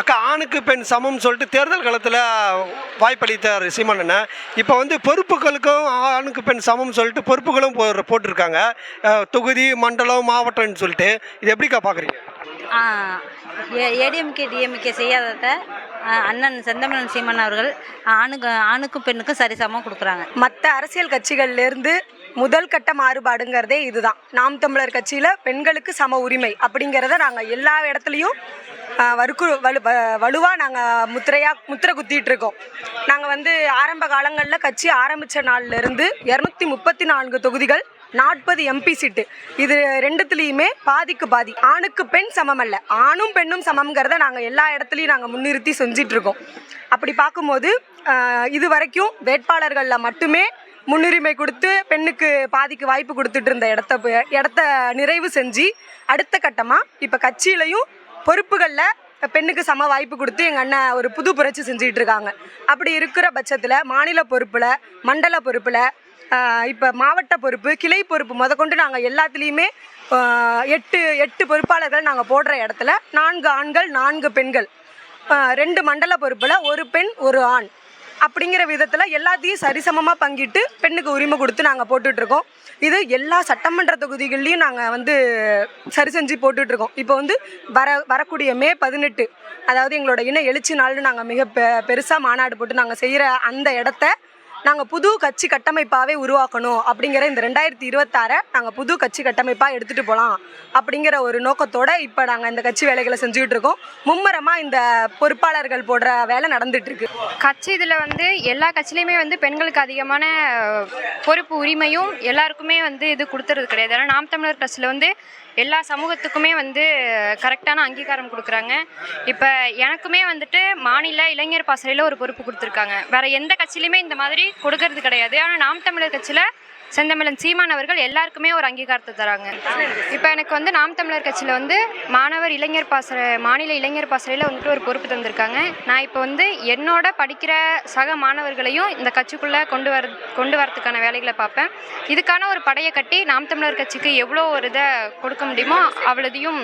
அக்கா ஆணுக்கு பெண் சமம் சொல்லிட்டு தேர்தல் காலத்தில் வாய்ப்பளித்தார் சீமானண்ண இப்போ வந்து பொறுப்புகளுக்கும் ஆணுக்கு பெண் சமம் சொல்லிட்டு பொறுப்புகளும் போ போட்டிருக்காங்க. தொகுதி மண்டலம் மாவட்டம்னு சொல்லிட்டு. இது எப்படிக்கா பார்க்குறீங்க ஏடிஎம்கே டிஎம்கே செய்யாதத அண்ணன் செந்தமிழன் சீமன் அவர்கள் ஆணுக்கு ஆணுக்கும் பெண்ணுக்கும் சரிசமம் கொடுக்குறாங்க. மற்ற அரசியல் கட்சிகள்லேருந்து முதல் கட்ட மாறுபாடுங்கிறதே இதுதான். நாம் தமிழர் கட்சியில் பெண்களுக்கு சம உரிமை அப்படிங்கிறத நாங்கள் எல்லா இடத்துலையும் வருக்கு வலு வலுவாக நாங்கள் முத்திரையாக முத்திரை குத்திட்டு இருக்கோம் நாங்கள் வந்து ஆரம்ப காலங்களில் கட்சி ஆரம்பித்த நாள்லேருந்து இரநூத்தி முப்பத்தி நான்கு தொகுதிகள் நாற்பது எம்பி சீட்டு. இது ரெண்டுத்துலேயுமே பாதிக்கு பாதி. ஆணுக்கு பெண் சமம் அல்ல. ஆணும் பெண்ணும் சமம்ங்கிறத நாங்கள் எல்லா இடத்துலையும் நாங்கள் முன்னிறுத்தி செஞ்சிட்ருக்கோம் அப்படி பார்க்கும்போது இது வரைக்கும் வேட்பாளர்களில் மட்டுமே முன்னுரிமை கொடுத்து பெண்ணுக்கு பாதிக்கு வாய்ப்பு கொடுத்துட்டு இருந்த இடத்த இடத்த நிறைவு செஞ்சு அடுத்த கட்டமாக இப்போ கட்சியிலையும் பொறுப்புகளில் பெண்ணுக்கு சம வாய்ப்பு கொடுத்து எங்கள் அண்ணன் ஒரு புது புரட்சி செஞ்சுட்டு இருக்காங்க. அப்படி இருக்கிற பட்சத்தில் மாநில பொறுப்பில் மண்டல பொறுப்பில் இப்போ மாவட்ட பொறுப்பு கிளை பொறுப்பு முதற்கொண்டு நாங்கள் எல்லாத்துலேயுமே எட்டு எட்டு பொறுப்பாளர்கள் நாங்கள் போடுற இடத்துல நான்கு ஆண்கள் நான்கு பெண்கள். ரெண்டு மண்டல பொறுப்பில் ஒரு பெண் ஒரு ஆண். அப்படிங்கிற விதத்தில் எல்லாத்தையும் சரிசமமாக பங்கிட்டு பெண்ணுக்கு உரிமை கொடுத்து நாங்கள் போட்டுட்ருக்கோம். இது எல்லா சட்டமன்ற தொகுதிகள்லையும் நாங்கள் வந்து சரி செஞ்சு போட்டுட்ருக்கோம். இப்போ வந்து வர வரக்கூடிய மே பதினெட்டு அதாவது எங்களோட இன எழுச்சி நாள்னு நாங்கள் மிக பெ பெருசாக மாநாடு போட்டு நாங்கள் செய்கிற அந்த இடத்த நாங்கள் புது கட்சி கட்டமைப்பாகவே உருவாக்கணும் அப்படிங்கிற இந்த ரெண்டாயிரத்தி இருபத்தாறை நாங்கள் புது கட்சி கட்டமைப்பாக எடுத்துகிட்டு போகலாம் அப்படிங்கிற ஒரு நோக்கத்தோடு இப்போ நாங்கள் இந்த கட்சி வேலைகளை செஞ்சுக்கிட்டு இருக்கோம். மும்முரமாக இந்த பொறுப்பாளர்கள் போடுற வேலை நடந்துகிட்ருக்கு கட்சி இதில் வந்து எல்லா கட்சியிலையுமே வந்து பெண்களுக்கு அதிகமான பொறுப்பு உரிமையும் எல்லாருக்குமே வந்து இது கொடுத்துறது கிடையாது. ஏன்னா நாம் தமிழர் கட்சியில் வந்து எல்லா சமூகத்துக்குமே வந்து கரெக்டான அங்கீகாரம் கொடுக்குறாங்க. இப்போ எனக்குமே வந்துட்டு மாநில இளைஞர் பாசறையில் ஒரு பொறுப்பு கொடுத்துருக்காங்க. வேற எந்த கட்சியிலையுமே இந்த மாதிரி கொடுக்கறது கிடையாது. ஆனால் நாம் தமிழர் கட்சியில் செந்தமிழன் சீமான் அவர்கள் எல்லாருக்குமே ஒரு அங்கீகாரத்தை தராங்க. இப்போ எனக்கு வந்து நாம் தமிழர் கட்சியில் வந்து மாணவர் இளைஞர் பாசற மாநில இளைஞர் பாசறையில் வந்துட்டு ஒரு பொறுப்பு தந்திருக்காங்க. நான் இப்போ வந்து என்னோட படிக்கிற சக மாணவர்களையும் இந்த கட்சிக்குள்ளே கொண்டு வர கொண்டு வரதுக்கான வேலைகளை பார்ப்பேன். இதுக்கான ஒரு படையை கட்டி நாம் தமிழர் கட்சிக்கு எவ்வளோ ஒரு இதை கொடுக்க முடியுமோ அவ்வளோதையும்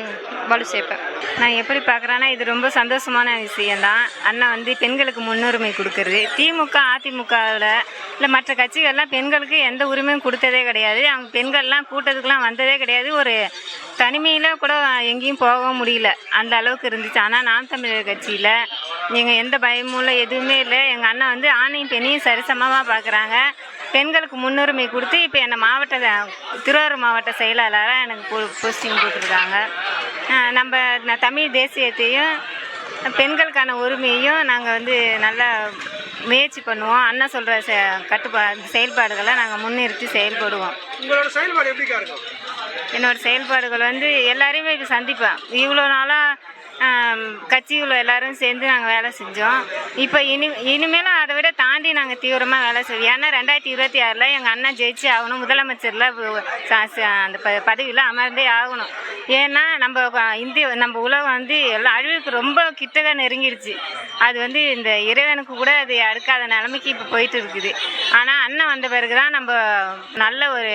வலு சேர்ப்பேன். நான் எப்படி பார்க்குறேன்னா இது ரொம்ப சந்தோஷமான விஷயம்தான். அண்ணா வந்து பெண்களுக்கு முன்னுரிமை கொடுக்கறது. திமுக அதிமுகவில் இல்லை மற்ற கட்சிகள்லாம் பெண்களுக்கு எந்த உரிமையும் கொடுத்ததே கிடையாது. அவங்க பெண்கள்லாம் கூட்டத்துக்குலாம் வந்ததே கிடையாது. ஒரு தனிமையில் கூட எங்கேயும் போக முடியல. அந்த அளவுக்கு இருந்துச்சு. ஆனால் நாம் தமிழர் கட்சியில் நீங்கள் எந்த பயமும் இல்லை எதுவுமே இல்லை. எங்கள் அண்ணன் வந்து ஆணையும் பெண்ணையும் சரிசமமாக பார்க்குறாங்க பெண்களுக்கு முன்னுரிமை கொடுத்து இப்போ என்னை மாவட்ட திருவாரூர் மாவட்ட செயலாளராக எனக்கு போ- போஸ்டிங் போட்டிருக்காங்க. நம்ம தமிழ் தேசியத்தையும் பெண்களுக்கான உரிமையையும் நாங்கள் வந்து நல்லா முயற்சி பண்ணுவோம். அண்ணன் சொல்கிற செ கட்டுப்பா செயல்பாடுகளை நாங்கள் முன்னிறுத்தி செயல்படுவோம். உங்களோட செயல்பாடு எப்படிக்கா இருக்கும்? என்னோட செயல்பாடுகள் வந்து எல்லாரையுமே இப்போ சந்திப்பேன். இவ்வளோ நாளாக கட்சிக்குள்ள எல்லாரும் சேர்ந்து நாங்கள் வேலை செஞ்சோம். இப்போ இனி இனிமேலும் அதை விட தாண்டி நாங்கள் தீவிரமாக வேலை செய்வோம். ஏன்னா ரெண்டாயிரத்தி இருபத்தி ஆறில் எங்கள் அண்ணன் ஜெயிச்சு ஆகணும். முதலமைச்சரில் அந்த ப பதவியில் அமர்ந்தே ஆகணும். ஏன்னா நம்ம இந்திய நம்ம உலகம் வந்து எல்லாம் அழிவுக்கு ரொம்ப கிட்டக நெருங்கிடுச்சு. அது வந்து இந்த இறைவனுக்கு கூட அது அடுக்காத நிலைமைக்கு இப்போ போயிட்டு இருக்குது. ஆனால் அண்ணன் வந்த பிறகு தான் நம்ம நல்ல ஒரு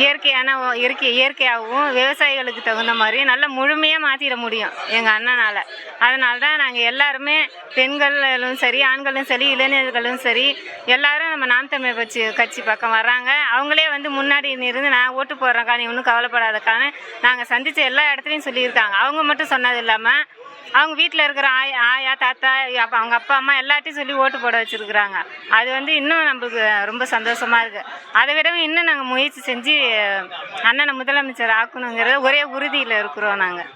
இயற்கையான இயற்கை இயற்கையாகவும் விவசாயிகளுக்கு தகுந்த மாதிரி நல்ல முழுமையாக மாற்றிட முடியும் எங்கள் அண்ணனால். அதனால தான் நாங்கள் எல்லாருமே பெண்களும் சரி ஆண்களும் சரி இளைஞர்களும் சரி எல்லாரும் நம்ம நாம் தமிழ் கட்சி கட்சி பக்கம் வர்றாங்க. அவங்களே வந்து முன்னாடி இருந்து நான் ஓட்டு போடுறேன்க்கா நீ ஒன்றும் கவலைப்படாதக்கான்னு நாங்கள் சந்தித்த எல்லா இடத்துலையும் சொல்லியிருக்காங்க. அவங்க மட்டும் சொன்னது இல்லாமல் அவங்க வீட்டில் இருக்கிற ஆயா ஆயா தாத்தா அப்போ அவங்க அப்பா அம்மா எல்லாத்தையும் சொல்லி ஓட்டு போட வச்சுருக்குறாங்க. அது வந்து இன்னும் நம்மளுக்கு ரொம்ப சந்தோஷமாக இருக்குது அதை விடவும் இன்னும் நாங்கள் முயற்சி செஞ்சு அண்ணனை முதலமைச்சர் ஆக்கணுங்கிறத ஒரே உறுதியில் இருக்கிறோம் நாங்கள்